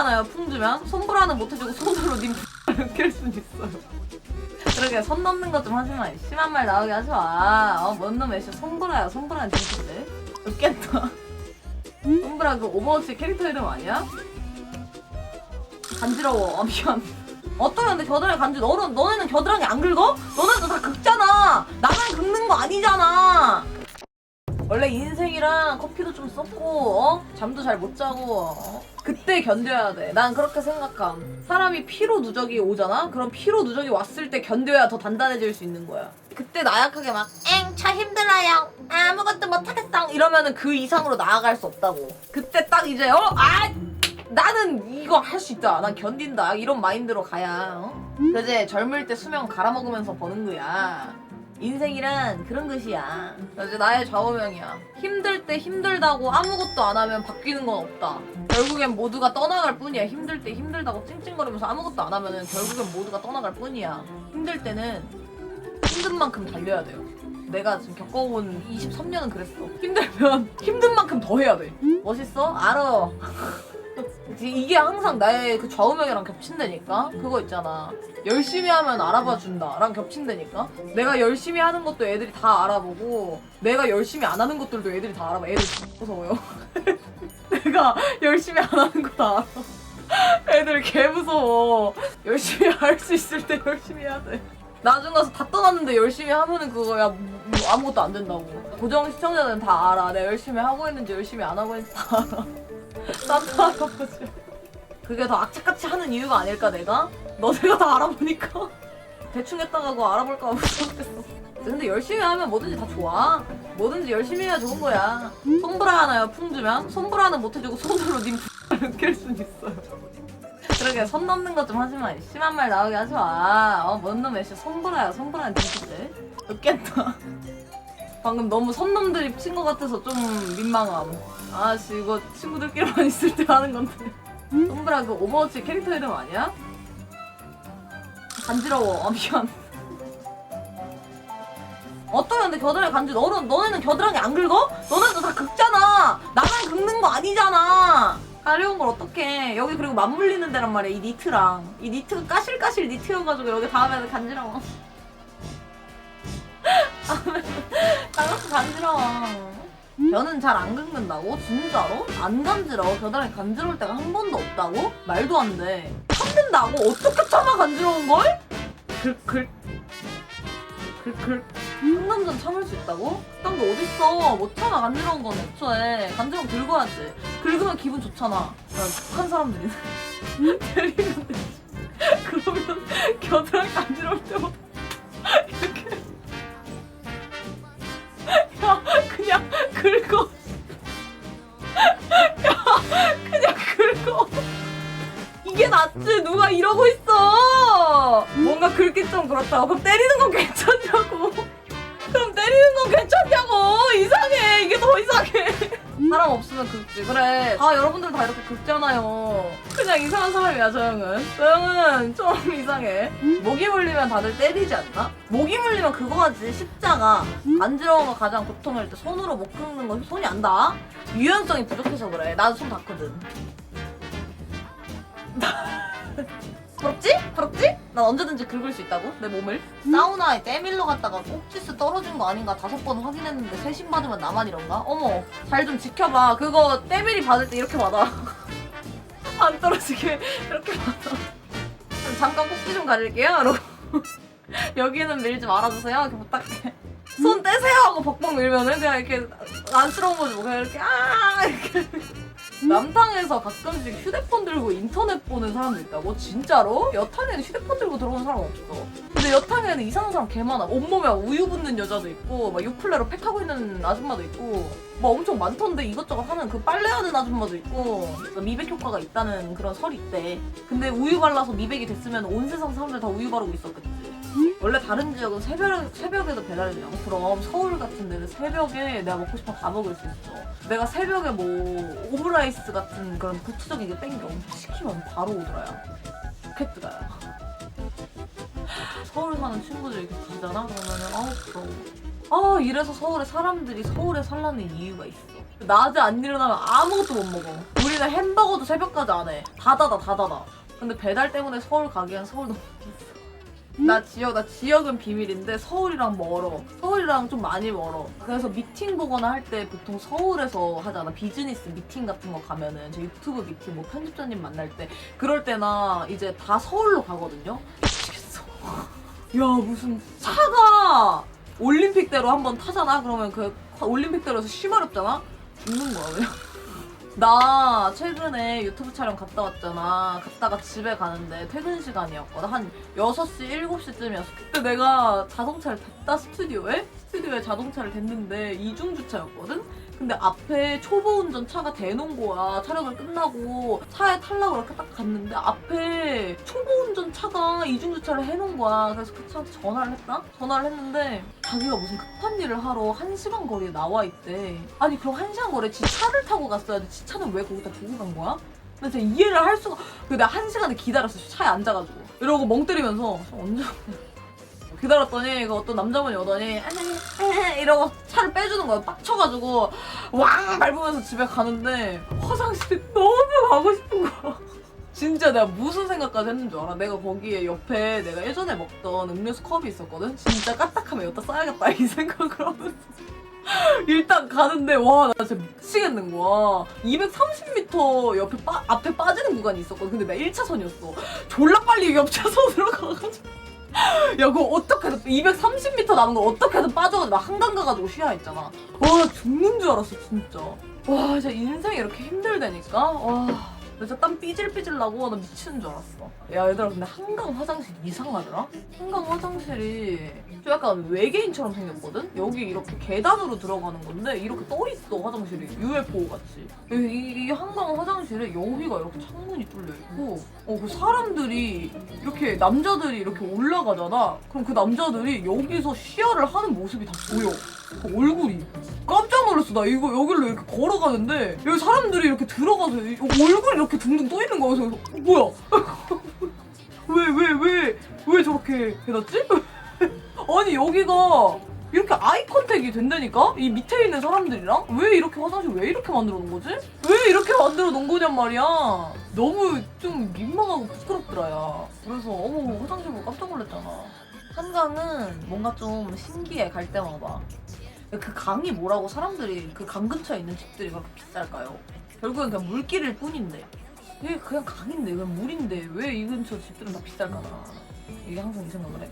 하나요? 풍주면? 손브라는 못해주고 손으로 님 깰순 있어요. 그러게 선 넘는 것 좀 하지 마. 심한 말 나오게 하지 마. 어, 뭔 놈의 씨 손브라야. 손브라는 진짜인데. 웃겠다. 손브라 그 오버워치 캐릭터 이름 아니야? 간지러워. 아, 미안. 애한테 겨드랑이 간지 너는 너네는 겨드랑이 안 긁어? 너네도 다 긁잖아. 나만 긁는 거 아니잖아. 원래 인생이랑 커피도 좀 썼고 어? 잠도 잘 못 자고 어? 그때 견뎌야 돼. 난 그렇게 생각함. 사람이 피로 누적이 오잖아. 그럼 피로 누적이 왔을 때 견뎌야 더 단단해질 수 있는 거야. 그때 나약하게 막엥저 힘들어요. 아무것도 못하겠어. 이러면은 그 이상으로 나아갈 수 없다고. 그때 딱 이제 어? 아 나는 이거 할 수 있다. 난 견딘다. 이런 마인드로 가야. 어? 그제 젊을 때 수명 갈아먹으면서 버는 거야. 인생이란 그런 것이야. 이제 나의 좌우명이야. 힘들 때 힘들다고 아무것도 안 하면 바뀌는 건 없다. 결국엔 모두가 떠나갈 뿐이야. 힘들 때 힘들다고 찡찡거리면서 아무것도 안 하면은 결국엔 모두가 떠나갈 뿐이야. 힘들 때는 힘든 만큼 달려야 돼요. 내가 지금 겪어온 23년은 그랬어. 힘들면 힘든 만큼 더 해야 돼. 멋있어? 알아. 이게 항상 나의 그 좌우명이랑 겹친다니까? 그거 있잖아. 열심히 하면 알아봐 준다랑 겹친다니까? 내가 열심히 하는 것도 애들이 다 알아보고 내가 열심히 안 하는 것들도 애들이 다 알아봐. 애들 무서워요. 내가 열심히 안 하는 거 다 알아. 애들 개 무서워. 열심히 할 수 있을 때 열심히 해야 돼. 나중 가서 다 떠났는데 열심히 하면은 그거야 뭐 아무것도 안 된다고. 고정 시청자들은 다 알아. 내가 열심히 하고 있는지 열심히 안 하고 있는지 다 알아. 산타 할아버지. 그게 더 악착같이 하는 이유가 아닐까 내가? 너네가 다 알아보니까 대충 했다가고 알아볼까 무서웠겠어. 근데 열심히 하면 뭐든지 다 좋아. 뭐든지 열심히 해야 좋은 거야. 손브라 하나요 풍주면? 손브라는 못해주고 손으로 님깰 순 있어요. 그러게 선 넘는 것 좀 하지 마. 심한 말 나오게 하지 마. 어, 뭔 놈의 씨 손브라야. 손브라는 진짜인데. 웃겠다. 방금 너무 선넘 드립 친 것 같아서 좀 민망함. 아씨 이거 친구들끼리만 있을 때 하는 건데. 손브라 그 오버워치 캐릭터 이름 아니야? 간지러워. 아 미안. 어떤 애한테 겨드랑이 간지 너는 너네는 겨드랑이 안 긁어? 너네도 다 긁잖아. 나만 긁는 거 아니잖아. 가려운 걸 어떡해. 여기 그리고 맞물리는 데란 말이야. 이 니트랑. 이 니트가 까실까실 니트여가지고 여기 닿으면 간지러워. 나가서 간지러워. 겨는 잘안 긁는다고? 진짜로? 안 간지러워? 겨드랑이 간지러울 때가 한 번도 없다고? 말도 안 돼. 참는다고? 어떻게 참아 간지러운 걸? 긁긁 긁긁 한 남자는 참을 수 있다고? 그딴 게 어딨어 못 참아 간지러운 건 애초에 간지러움 긁어야지 긁으면 기분 좋잖아 야 북한 사람들이네 때리면 되지 그러면 겨드랑이 간 좀 그렇다고 그럼 때리는 건 괜찮냐고. 그럼 때리는 건 괜찮냐고. 이상해. 이게 더 이상해. 사람 없으면 긁지. 그래. 다 여러분들 다 이렇게 긁잖아요. 그냥 이상한 사람이야 저 형은. 저 형은 좀 이상해. 모기 물리면 다들 때리지 않나? 모기 물리면 그거 하지. 십자가. 간지러운 거 가장 고통일 때 손으로 못 긁는 거 손이 안 닿아? 유연성이 부족해서 그래. 나도 손 닿거든. 부럽지? 부럽지? 난 언제든지 긁을 수 있다고? 내 몸을? 사우나에 때밀러 갔다가 꼭지스 떨어진 거 아닌가 다섯 번 확인했는데 세심 받으면 나만 이런가? 어머 잘 좀 지켜봐. 그거 때밀이 받을 때 이렇게 받아. 안 떨어지게 이렇게 받아. 그럼 잠깐 꼭지 좀 가릴게요 여러분. 여기는 밀지 말아주세요. 이렇게 부탁해. 손 떼세요! 하고 벅벅 밀면은 그냥 이렇게 안쓰러운 거지 뭐 그냥 이렇게 아! 이렇게 남탕에서 가끔씩 휴대폰 들고 인터넷 보는 사람도 있다고? 진짜로? 여탕에는 휴대폰 들고 들어오는 사람 없어. 근데 여탕에는 이상한 사람 개 많아. 온몸에 우유 붓는 여자도 있고, 막 유플레로 팩하고 있는 아줌마도 있고, 막 엄청 많던데 이것저것 하는 그 빨래하는 아줌마도 있고, 미백 효과가 있다는 그런 설이 있대. 근데 우유 발라서 미백이 됐으면 온 세상 사람들 다 우유 바르고 있었겠지. 원래 다른 지역은 새벽, 새벽에도 배달이 되냐고? 그럼 서울 같은 데는 새벽에 내가 먹고 싶은 거다 먹을 수 있어. 내가 새벽에 뭐 오므라이스 같은 그런 구체적인 게 땡겨. 시키면 바로 오더라야. 로켓드가야. 서울 사는 친구들이 이렇게 주잖아? 그러면은 아우 부러워. 아 이래서 서울에 사람들이 서울에 살라는 이유가 있어. 낮에 안 일어나면 아무것도 못 먹어. 우리는 햄버거도 새벽까지 안 해. 다 닫아, 다 닫아. 근데 배달 때문에 서울 가기엔 서울 너무. 나 지역, 나 지역은 비밀인데 서울이랑 멀어. 서울이랑 좀 많이 멀어. 그래서 미팅 보거나 할 때 보통 서울에서 하잖아. 비즈니스 미팅 같은 거 가면은 제 유튜브 미팅 뭐 편집자님 만날 때 그럴 때나 이제 다 서울로 가거든요. 미치겠어. 야 무슨 차가 올림픽대로 한번 타잖아. 그러면 그 올림픽대로에서 쉬마렵잖아. 죽는 거야 그냥. 나 최근에 유튜브 촬영 갔다 왔잖아. 갔다가 집에 가는데 퇴근 시간이었거든. 한 6시, 7시쯤이었어. 그때 내가 자동차를 댔다 스튜디오에? 스튜디오에 자동차를 댔는데 이중 주차였거든? 근데 앞에 초보 운전 차가 대놓은 거야. 촬영을 끝나고 차에 타려고 이렇게 딱 갔는데 앞에 초보 운전 차가 이중 주차를 해놓은 거야. 그래서 그 차한테 전화를 했다? 전화를 했는데 자기가 무슨 급한 일을 하러 한 시간 거리에 나와 있대. 아니 그럼 한 시간 거리에 지 차를 타고 갔어야지. 지 차는 왜 거기다 두고 간 거야? 근데 제가 이해를 할 수가. 근데 한 시간을 기다렸어. 차에 앉아가지고. 이러고 멍 때리면서 언제 기다렸더니 그 어떤 남자분이 오더니 이러고 차를 빼주는 거야. 빡쳐가지고 왕 밟으면서 집에 가는데 화장실에 너무 가고 싶은 거야. 진짜 내가 무슨 생각까지 했는 줄 알아? 내가 거기에 옆에 내가 예전에 먹던 음료수 컵이 있었거든? 진짜 까딱하면 여기다 써야겠다 이 생각을 하면서 일단 가는데 와 나 진짜 미치겠는 거야 230m 옆에 빠, 앞에 빠지는 구간이 있었거든 근데 나 1차선이었어 졸라 빨리 옆차선으로 가가지고 야 그거 어떻게든 230m 남은 걸 어떻게든 빠져가지고 나 한강 가가지고 쉬야 했잖아. 와 죽는 줄 알았어 진짜. 와 진짜 인생이 이렇게 힘들다니까? 와. 나 진짜 땀 삐질삐질 나고 나 미치는 줄 알았어. 야 얘들아 근데 한강 화장실 이상하더라? 한강 화장실이 좀 약간 외계인처럼 생겼거든? 여기 이렇게 계단으로 들어가는 건데 이렇게 떠 있어 화장실이 UFO 같이. 이, 이, 이 한강 화장실에 여기가 이렇게 창문이 뚫려 있고, 어 그 사람들이 이렇게 남자들이 이렇게 올라가잖아. 그럼 그 남자들이 여기서 시야를 하는 모습이 다 보여. 그 얼굴이. 깜짝 놀랐어. 나 이거 여기로 이렇게 걸어가는데 여기 사람들이 이렇게 들어가서 이- 얼굴이 이렇게 둥둥 떠 있는 거야. 그래서 어, 뭐야? 왜 왜 왜 왜 저렇게 해놨지? 아니 여기가 이렇게 아이 컨택이 된다니까? 이 밑에 있는 사람들이랑? 왜 이렇게 화장실 왜 이렇게 만들어 놓은 거지? 왜 이렇게 만들어 놓은 거냔 말이야. 너무 좀 민망하고 부끄럽더라, 야. 그래서 어머 화장실 보고 깜짝 놀랐잖아. 한강은 뭔가 좀 신기해, 갈 때마다. 그 강이 뭐라고 사람들이 그 강 근처에 있는 집들이 그렇게 비쌀까요? 결국엔 그냥 물길일 뿐인데. 이게 그냥 강인데, 그냥 물인데, 왜 이 근처 집들은 다 비쌀까나. 이게 항상 이 생각을 해.